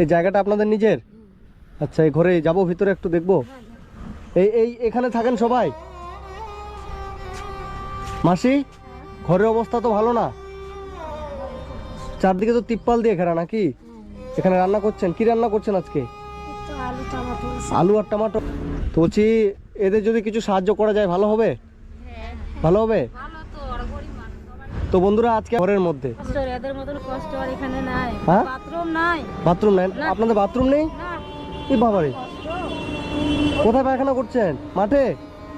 এই জায়গাটা আপনাদের নিজের? আচ্ছা এই ঘরে যাব ভিতরে একটু দেখব। এই এই এখানে থাকেন সবাই? মাসি ঘরের অবস্থা তো ভালো না। চারদিকে তো তিপ্পাল দিয়ে ঘেরা নাকি? এখানে রান্না করছেন? কি রান্না করছেন আজকে? আলু আলু আর টমাটো। তো বলছি এদের যদি কিছু সাহায্য করা যায় ভালো হবে? ভালো হবে ভালো তো ওরা গরিব মানুষ তো বন্ধুরা আজকে ঘরের মধ্যে। এদের মতন কষ্ট আর এখানে নাই। হ্যাঁ? বাথরুম নাই। বাথরুম আপনাদের বাথরুম নেই? কি বাবারে। কোথায় পায়খানা করছেন? মাঠে?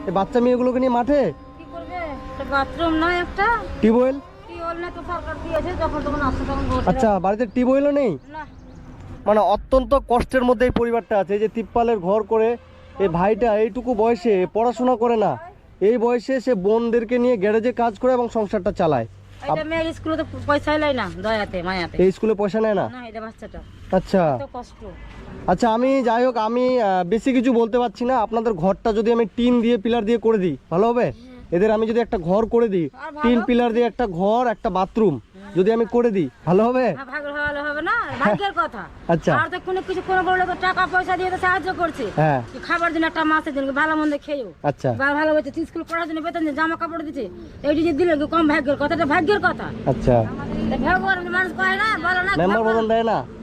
এই বাচ্চা মেয়েগুলোকে নিয়ে মাঠে? কি করবে? বাথরুম নাই একটা। টিউবওয়েল? টিউবওয়েল না তো সরকার দিয়েছে যখন তখন আসছে তখন আচ্ছা বাড়িতে টিউবওয়েলও নেই? না। মানে অত্যন্ত কষ্টের মধ্যে এই পরিবারটা আছে। এই যে তিপ্পালের ঘর করে এই ভাইটা এইটুকু বয়সে পড়াশোনা করে না এই বয়সে সে বোনদেরকে নিয়ে গ্যারেজে কাজ করে এবং সংসারটা চালায়। এটা মেয়ের স্কুলে তো পয়সাই লাই না দয়াতে মায়াতে। এই স্কুলে পয়সা নেয় না? না এটা বাচ্চাটা। আচ্ছা। তো কষ্ট। আচ্ছা আমি যাই হোক আমি বেশি কিছু বলতে পারছি না। আপনাদের ঘরটা যদি আমি টিন দিয়ে পিলার দিয়ে করে দিই ভালো হবে? এদের আমি যদি একটা ঘর করে দিই টিন পিলার দিয়ে একটা ঘর একটা বাথরুম। যদি আমি করে দিই ভালো হবে? না ভালো হবে না? ভাগ্যের কথা। আচ্ছা। আর তো কোনো কিছু কোনো বড় লোক টাকা পয়সা দিয়ে তো সাহায্য করছে। হ্যাঁ। খাবার দিন একটা মাছের দিন ভালো মন্দ খেয়েও। আচ্ছা। বা ভালো হয়েছে স্কুল পড়ার জন্য বেতন জামা কাপড় দিচ্ছে। এইটি যে দিলে কম ভাগ্যের কথা? এটা ভাগ্যের কথা। আচ্ছা। ভগবান মানুষ কয় না? বলো না মেম্বার বদন দেয় না। ও,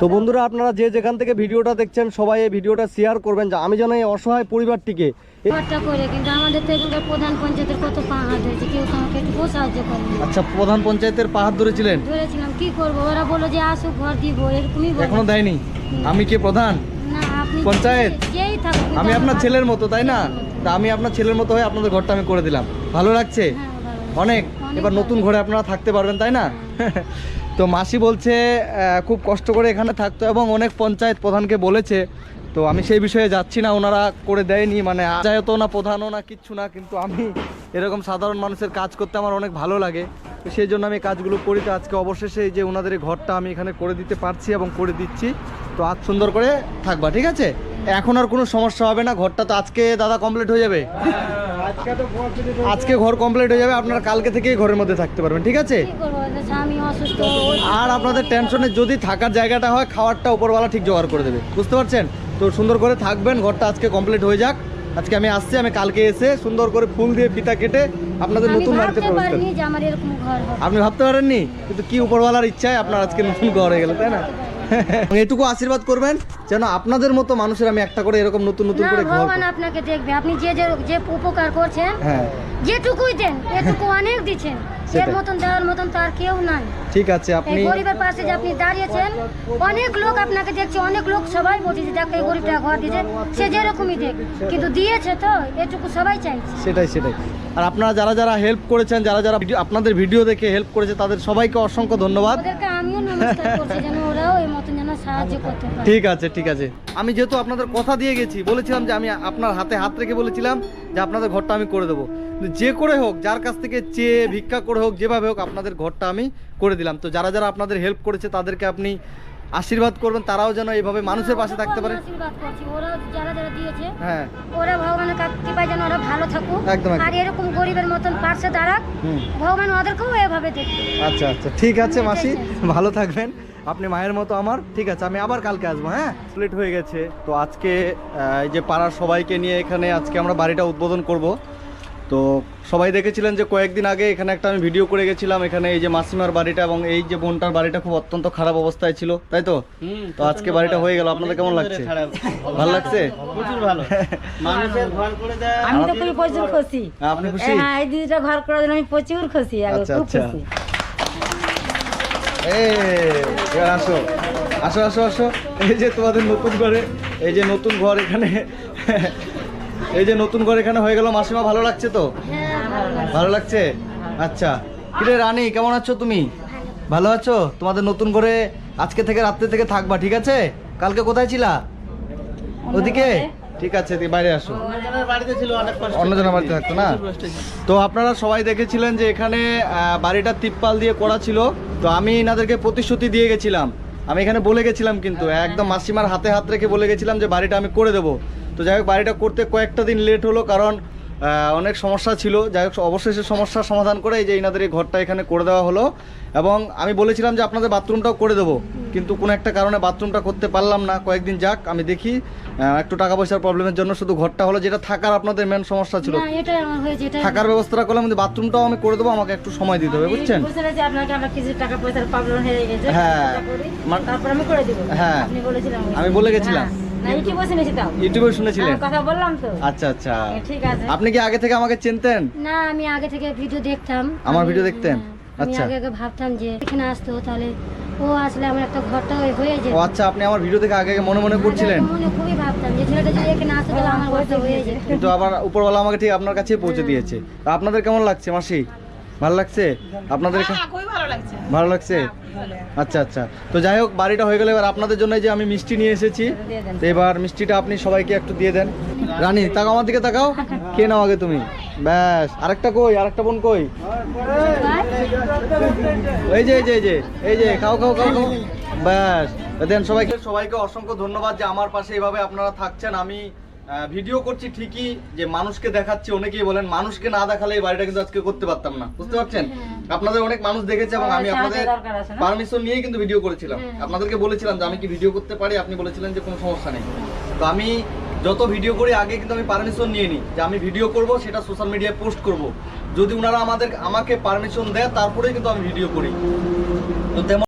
তো বন্ধুরা আপনারা যে যেখান থেকে ভিডিওটা দেখছেন সবাই এই ভিডিওটা শেয়ার করবেন। যে আমি যেন এই অসহায় পরিবারটিকে এ- ঘরটা করে কিন্তু আমাদের তো এখানকার প্রধান পঞ্চায়েতের কত পা হাত হয়েছে কেউ তো আমাকে একটু সাহায্য করে আচ্ছা প্রধান পঞ্চায়েতের পাহাড় ধরেছিলেন? ধরেছিলাম কি করব? ওরা বলল যে আসুক ঘর দিব এরকমই এখনও দেয়নি? আমি কি প্রধান? পঞ্চায়েত? আমি আপনার ছেলের মতো তাই না? তা আমি আপনার ছেলের মতো হয়ে আপনাদের ঘরটা আমি করে দিলাম। ভালো লাগছে? হ্যাঁ, অনেক। এবার নতুন ঘরে আপনারা থাকতে পারবেন তাই না? তো মাসি বলছে খুব কষ্ট করে এখানে থাকতো এবং অনেক পঞ্চায়েত প্রধানকে বলেছে। তো আমি সেই বিষয়ে যাচ্ছি না, ওনারা করে দেয়নি মানে পঞ্চায়েতও না, প্রধানও না, কিচ্ছু না, কিন্তু আমি এরকম সাধারণ মানুষের কাজ করতে আমার অনেক ভালো লাগে। তো সেই জন্য আমি কাজগুলো করি, তো আজকে অবশেষে যে ওনাদের এই ঘরটা আমি এখানে করে দিতে পারছি এবং করে দিচ্ছি। তো আজ সুন্দর করে থাকবা, ঠিক আছে? এখন আর কোনো সমস্যা হবে না, ঘরটা তো আজকে দাদা কমপ্লিট হয়ে যাবে। আজকে ঘর কমপ্লিট হয়ে যাবে আপনারা কালকে থেকেই ঘরের মধ্যে থাকতে পারবেন ঠিক আছে? আর আপনাদের টেনশনে যদি থাকার জায়গাটা হয় খাওয়ারটা উপরওয়ালা ঠিক জোগাড় করে দেবে বুঝতে পারছেন? তো সুন্দর করে থাকবেন ঘরটা আজকে কমপ্লিট হয়ে যাক। আজকে আমি আসছি আমি কালকে এসে সুন্দর করে ফুল দিয়ে ফিতা কেটে আপনাদের নতুন বাড়িতে প্রবেশ হবে। আপনি ভাবতে পারেননি? কিন্তু কি উপরওয়ালার ইচ্ছায় আপনার আজকে নতুন ঘর হয়ে গেল তাই না? এটুকু আশীর্বাদ করবেন যেন আপনাদের মতো মানুষের আমি একটা করে এরকম নতুন নতুন করে ঘর ভগবান আপনাকে দেখবে। আপনি যে যে যে উপকার করছেন হ্যাঁ। যেটুকুই দেন এটুকু অনেক দিচ্ছেন। এর। মতন দেওয়ার মতন তো আর কেউ নাই। ঠিক আছে আপনি গরিবের পাশে যে আপনি দাঁড়িয়েছেন অনেক লোক আপনাকে দেখছে অনেক লোক সবাই বলছে যে দেখো এই গরিবটা ঘর দিয়েছে সে যেরকমই দেখ। কিন্তু দিয়েছে তো এটুকু সবাই চাইছে। সেটাই সেটাই। আর আপনারা যারা যারা হেল্প করেছেন যারা যারা আপনাদের ভিডিও দেখে হেল্প করেছে তাদের সবাইকে অসংখ্য ধন্যবাদ। আমিও পারে। ঠিক আছে ঠিক আছে। আমি যেহেতু আপনাদের কথা দিয়ে গেছি বলেছিলাম যে আমি আপনার হাতে হাত রেখে বলেছিলাম যে আপনাদের ঘরটা আমি করে দেবো। যে করে হোক যার কাছ থেকে চেয়ে ভিক্ষা করে হোক যেভাবে হোক আপনাদের ঘরটা আমি করে দিলাম। তো যারা যারা আপনাদের হেল্প করেছে তাদেরকে আপনি আশীর্বাদ করবেন তারাও যেন এইভাবে মানুষের পাশে থাকতে পারে। আশীর্বাদ করছি ওরা যারা যারা দিয়েছে হ্যাঁ। ওরা ভগবানের কৃপায় যেন ওরা ভালো থাকুক। একদম, একদম। আর এরকম গরিবের মতন পাশে দাঁড়াক ভগবান ওদেরকেও এভাবে দেখবে। আচ্ছা আচ্ছা ঠিক আছে মাসি ভালো থাকবেন। আপনি মায়ের মতো আমার ঠিক আছে আমি আবার কালকে আসব হ্যাঁ? প্লেট হয়ে গেছে। তো আজকে এই যে পাড়ার সবাইকে নিয়ে এখানে আজকে আমরা বাড়িটা উদ্বোধন করব। তো সবাই দেখেছিলেন যে কয়েকদিন আগে এখানে একটা আমি ভিডিও করে গেছিলাম এখানে এই যে মাসিমার বাড়িটা এবং এই যে বোনটার বাড়িটা খুব অত্যন্ত খারাপ অবস্থায় ছিল তাই তো? তো আজকে বাড়িটা হয়ে গেল আপনাদের কেমন লাগছে? ভালো লাগছে? প্রচুর ভালো। মানুষের ঘর করে দেয়। আমি তো খুবই প্রচুর খুশি। আপনি খুশি? হ্যাঁ এই দিদিটা ঘর করার জন্য আমি প্রচুর খুশি আমি আচ্ছা, খুব আচ্ছা। খুশি। এই এবার আসো। আসো আসো আসো। এই যে তোমাদের নতুন ঘরে এই যে নতুন ঘর এখানে এই যে নতুন ঘর এখানে হয়ে গেল মাসিমা ভালো লাগছে তো? হ্যাঁ ভালো লাগছে। আচ্ছা। কিরে রানী কেমন আছো তুমি? ভালো। আছো? তোমাদের নতুন করে আজকে থেকে রাত্রে থেকে থাকবা ঠিক আছে? কালকে কোথায় ছিলা? ওদিকে? ঠিক আছে বাইরে আসো। অন্যজনের বাড়িতে ছিল অনেক কষ্ট। অন্যজনের বাড়িতে থাকতো না। তো আপনারা সবাই দেখেছিলেন যে এখানে আহ, বাড়িটা তিপ্পাল দিয়ে করা ছিল। তো আমি এনাদেরকে প্রতিশ্রুতি দিয়ে গেছিলাম। আমি এখানে বলে গেছিলাম কিন্তু একদম মাসিমার হাতে হাত রেখে বলে গেছিলাম যে বাড়িটা আমি করে দেবো। তো যাই হোক বাড়িটা করতে কয়েকটা দিন লেট হলো কারণ অনেক সমস্যা ছিল। যাই হোক অবশেষে সমস্যার সমাধান করে এই যে ইনাদের এই ঘরটা এখানে করে দেওয়া হলো। এবং আমি বলেছিলাম যে আপনাদের বাথরুমটাও করে দেবো। কিন্তু কোনো একটা কারণে বাথরুমটা করতে পারলাম না। কয়েকদিন যাক আমি দেখি। একটু টাকা পয়সার প্রবলেমের জন্য শুধু ঘরটা হলো যেটা থাকার আপনাদের মেন সমস্যা ছিল। থাকার ব্যবস্থাটা করলাম কিন্তু বাথরুমটাও আমি করে দেবো আমাকে একটু সময় দিতে হবে বুঝছেন? হয়ে হ্যাঁ। আমি হ্যাঁ। বলে গেছিলাম। ইউটিউবে শুনেছিলেন? হ্যাঁ, কথা বললাম তো। আচ্ছা আচ্ছা। ঠিক আছে। আপনি কি আগে থেকে আমাকে চিনতেন? না আমি আগে থেকে ভিডিও দেখতাম। আমার ভিডিও দেখতেন? হ্যাঁ, আচ্ছা। আগে আগে ভাবতাম যে এখানে আসতো তাহলে ও আসলে আমার একটা ঘরটা হয়ে যেত। ও আচ্ছা আপনি আমার ভিডিও থেকে আগে আগে মনে মনে করছিলেন? মনে খুবই ভাবতাম যে ছেলেটা যদি এখানে আসতো তাহলে আমার ঘরটা হয়ে যেত। কিন্তু আবার উপরওয়ালা আমাকে ঠিক আপনার কাছেই পৌঁছে দিয়েছে। আপনাদের কেমন লাগছে মাসি? ভালো লাগছে? আপনাদের ভালো লাগছে। আচ্ছা আচ্ছা। তো যাই হোক বাড়িটা হয়ে গেলে। এবার আপনাদের জন্য যে আমি মিষ্টি নিয়ে এসেছি। তো এবার মিষ্টিটা আপনি সবাইকে একটু দিয়ে দেন। রানী তাকাও আমার দিকে তাকাও। কে নাও আগে তুমি? ব্যাস। আরেকটা কই? আরেকটা বোন কই? এই যে এই যে এই যে এই যে খাও খাও খাও খাও। ব্যাস। দেন সবাইকে। সবাইকে অসংখ্য ধন্যবাদ যে আমার পাশে এইভাবে আপনারা থাকছেন। আমি ভিডিও করছি ঠিকই যে মানুষকে দেখাচ্ছি অনেকেই বলেন মানুষকে না দেখালে এই বাড়িটা কিন্তু আজকে করতে পারতাম না। বুঝতে পারছেন? আপনাদের অনেক মানুষ দেখেছে এবং আমি আপনাদের? পারমিশন নিয়েই কিন্তু ভিডিও করেছিলাম। হ্যাঁ। আপনাদেরকে বলেছিলাম যে আমি কি ভিডিও করতে পারি? আপনি বলেছিলেন যে কোনো সমস্যা নেই। তো আমি যত ভিডিও করি আগে কিন্তু আমি পারমিশন নিয়ে নিই যে আমি ভিডিও করব সেটা সোশ্যাল মিডিয়ায় পোস্ট করব। যদি ওনারা আমাদের আমাকে পারমিশন দেয় তারপরেই কিন্তু আমি ভিডিও করি। তো তেমন